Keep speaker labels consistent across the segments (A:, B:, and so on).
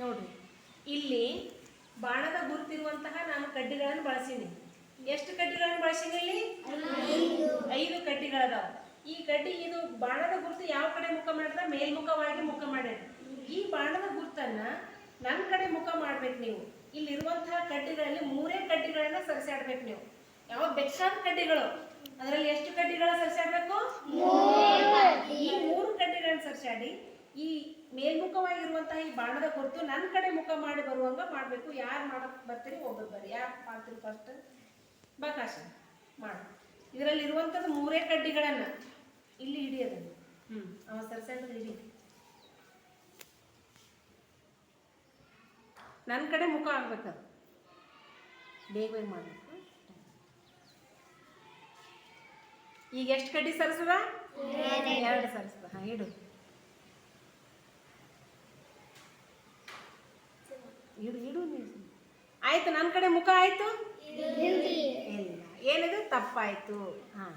A: ನೋಡ್ರಿ. ಇಲ್ಲಿ ಬಾಣದ ಗುರುತಿರುವಂತಹ ನಾನು ಕಡ್ಡಿಗಳನ್ನು ಬಳಸೀನಿ. ಎಷ್ಟು ಕಡ್ಡಿಗಳನ್ನು ಬಳಸೀನಿ ಇಲ್ಲಿ? ಐದು ಕಡ್ಡಿಗಳದಾವ. ಈ ಕಡ್ಡಿ ಇದು ಬಾಣದ ಗುರುತು ಯಾವ ಕಡೆ ಮುಖ ಮಾಡಿದ್ರೆ ಮೇಲ್ಮುಖವಾಗಿ ಮುಖ ಮಾಡ್ಯಾರ. ಈ ಬಾಣದ ಗುರುತನ್ನ ನನ್ನ ಕಡೆ ಮುಖ ಮಾಡ್ಬೇಕು ನೀವು. ಇಲ್ಲಿರುವಂತಹ ಕಡ್ಡಿಗಳಲ್ಲಿ ಮೂರೇ ಕಡ್ಡಿಗಳನ್ನ ಸರಿಸಾಡ್ಬೇಕು ನೀವು. ಯಾವ ಬೆಕ್ಷಾದ ಕಡ್ಡಿಗಳು? ಅದರಲ್ಲಿ ಎಷ್ಟು ಕಡ್ಡಿಗಳ ಸರಿಸಾಡ್ಬೇಕು? ಈ ಮೂರು ಕಡ್ಡಿಗಳನ್ನ ಸರಿಸಾಡಿ ಈ ಮೇಲ್ಮುಖವಾಗಿರುವಂತಹ ಈ ಬಾಣದ ಗುರುತು ನನ್ನ ಕಡೆ ಮುಖ ಮಾಡಿ ಬರುವಂಗ ಮಾಡಬೇಕು. ಯಾರು ಮಾಡಕ್ ಬರ್ತೀರಿ ಒಬ್ಬರು ಬರ್ರಿ. ಯಾರು ಮಾಡ್ತೀರಿ ಫಸ್ಟ್ ಬಕಾಶ ಮಾಡು. ಇದರಲ್ಲಿ ಇರುವಂಥದ್ದು ಮೂರೇ ಕಡ್ಡಿಗಳನ್ನು ಇಲ್ಲಿ ಹಿಡಿ ಅದನ್ನು. ಹ್ಞೂ ಅವ ಸರ್ಸಂದ್ರೆ ಹಿಡಿ ನನ್ನ ಕಡೆ ಮುಖ ಆಗ್ಬೇಕದು ಬೇಗ ಬೇಗ ಮಾಡಬೇಕು ಈಗ ಎಷ್ಟು ಕಡ್ಡಿ ಸರಿಸದ? ಎರಡು ಸರಿಸದ. ಹಾಂ ಇಡು. ಇಡು ಇಡು ನೀವು ಆಯ್ತು ನನ್ನ ಕಡೆ ಮುಖ ಆಯ್ತು? ಇಲ್ಲ. ಏನಿದು? ತಪ್ಪಾಯ್ತು. ಹಾಂ.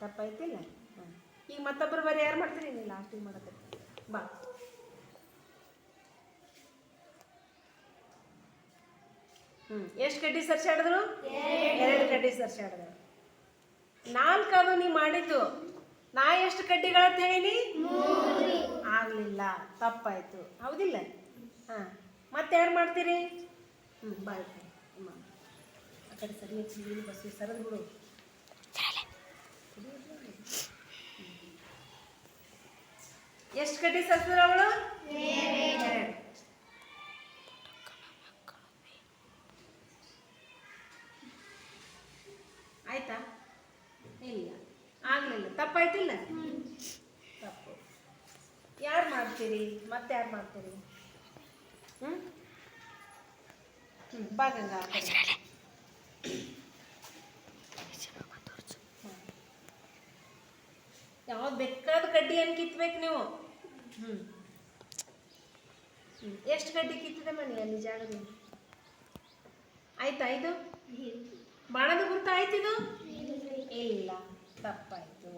A: ತಪ್ಪಾಯ್ತಿಲ್ಲ ಹಾಂ. ಈಗ ಮತ್ತೊಬ್ಬರು ಬರೀ ಯಾರು ಮಾಡ್ತೀರಿ? ನೀವು ಲಾಸ್ಟಿಗೆ ಮಾಡಕ್ಕೆ ಬಾ. ಹ್ಞೂ ಎಷ್ಟು ಕಡ್ಡಿ ಸರ್ಸಾಡಿದ್ರು ಎರಡು. ಕಡ್ಡಿ ಸರ್ಸಾಡಿದ್ರು ನಾಲ್ಕು ಅದು ನೀ ಮಾಡಿದ್ದು. ನಾ ಎಷ್ಟು ಕಡ್ಡಿಗಳಂತ ಹೇಳಿ? ಆಗಲಿಲ್ಲ. ತಪ್ಪಾಯ್ತು. ಹೌದಿಲ್ಲ? ಹಾಂ. ಮತ್ತೆ ಯಾರು ಮಾಡ್ತೀರಿ? ಹ್ಞೂ ಬಾಯ್ ಆ ಕಡೆ ಸರಿ ಚಿಲ್ಲಿ ಬಸ್ಸು ಸರದ್ ಬಿಡು. ಎಷ್ಟು ಕಟ್ಟಿ ಸರಿಸಿದ್ರು ಅವಳು? ಆಯ್ತಾ? ಇಲ್ಲ. ಆಗಲಿಲ್ಲ. ತಪ್ಪಾಯ್ತಿಲ್ಲ? ತಪ್ಪು. ಯಾರು ಮಾಡ್ತೀರಿ? ಮತ್ತೆ ಯಾರು ಮಾಡ್ತೀರಿ ಹ್ಞೂ ಯಾವ್ದು ಬೇಕಾದ ಕಡ್ಡಿಯನ್ನು ಕಿತ್ಬೇಕು ನೀವು? ಹ್ಞೂ ಹ್ಞೂ ಎಷ್ಟು ಕಡ್ಡಿ ಕಿತ್ತಿದೆ ಮನೆ ಅಲ್ಲಿ ಜಾಗದಲ್ಲಿ? ಆಯ್ತಾ ಇದು? ಬಾಣದ ಗುರುತು ಆಯ್ತಿದು ಇಲ್ಲ ತಪ್ಪಾಯ್ತು.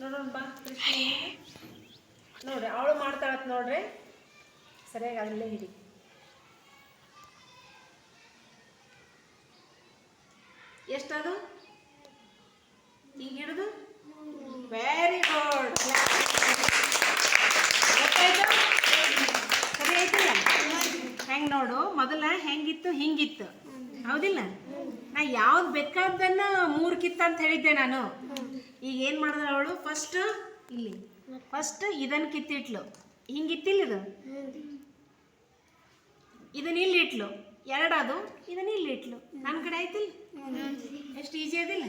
A: ನೋಡೋಣ ಬಾ ಕೃಷ್ಣ. ನೋಡ್ರಿ ಅವಳು ಮಾಡ್ತಾಳತ್ ನೋಡ್ರಿ. ಸರಿಯಾಗಿ ಅಲ್ಲೇ ಹಿಡಿ ಎಷ್ಟದು? ಈಗ ಹಿಡಿದು ವೆರಿ ಗುಡ್ ಸರಿ, ಆಯ್ತಿಲ್ಲ? ಹೆಂಗೆ ನೋಡು, ಮೊದಲ ಹೆಂಗಿತ್ತು, ಹಿಂಗಿತ್ತು. ಹೌದಿಲ್ಲ? ನಾ ಯಾವ್ದು ಬೇಕಾದನ್ನ ಮೂರು ಕಿತ್ತ ಅಂತ ಹೇಳಿದ್ದೆ ನಾನು. ಈಗ ಏನು ಮಾಡಿದ್ರೆ ಅವಳು? ಫಸ್ಟ್ ಇಲ್ಲಿ. ಫಸ್ಟ್ ಇದನ್ನು ಕಿತ್ತಿಟ್ಲು. ಹಿಂಗಿತ್ತಿಲ್ಲ ಇದು? ಇದನ್ನ ಇಲ್ಲಿ ಇಟ್ಲು ಎರಡದು ಇದನ್ನ ಇಲ್ಲಿ ಇಟ್ಲು. ನನ್ನ ಕಡೆ ಆಯ್ತಿಲ್ಲ? ಎಷ್ಟು ಈಜಿ ಅದಿಲ್ಲ?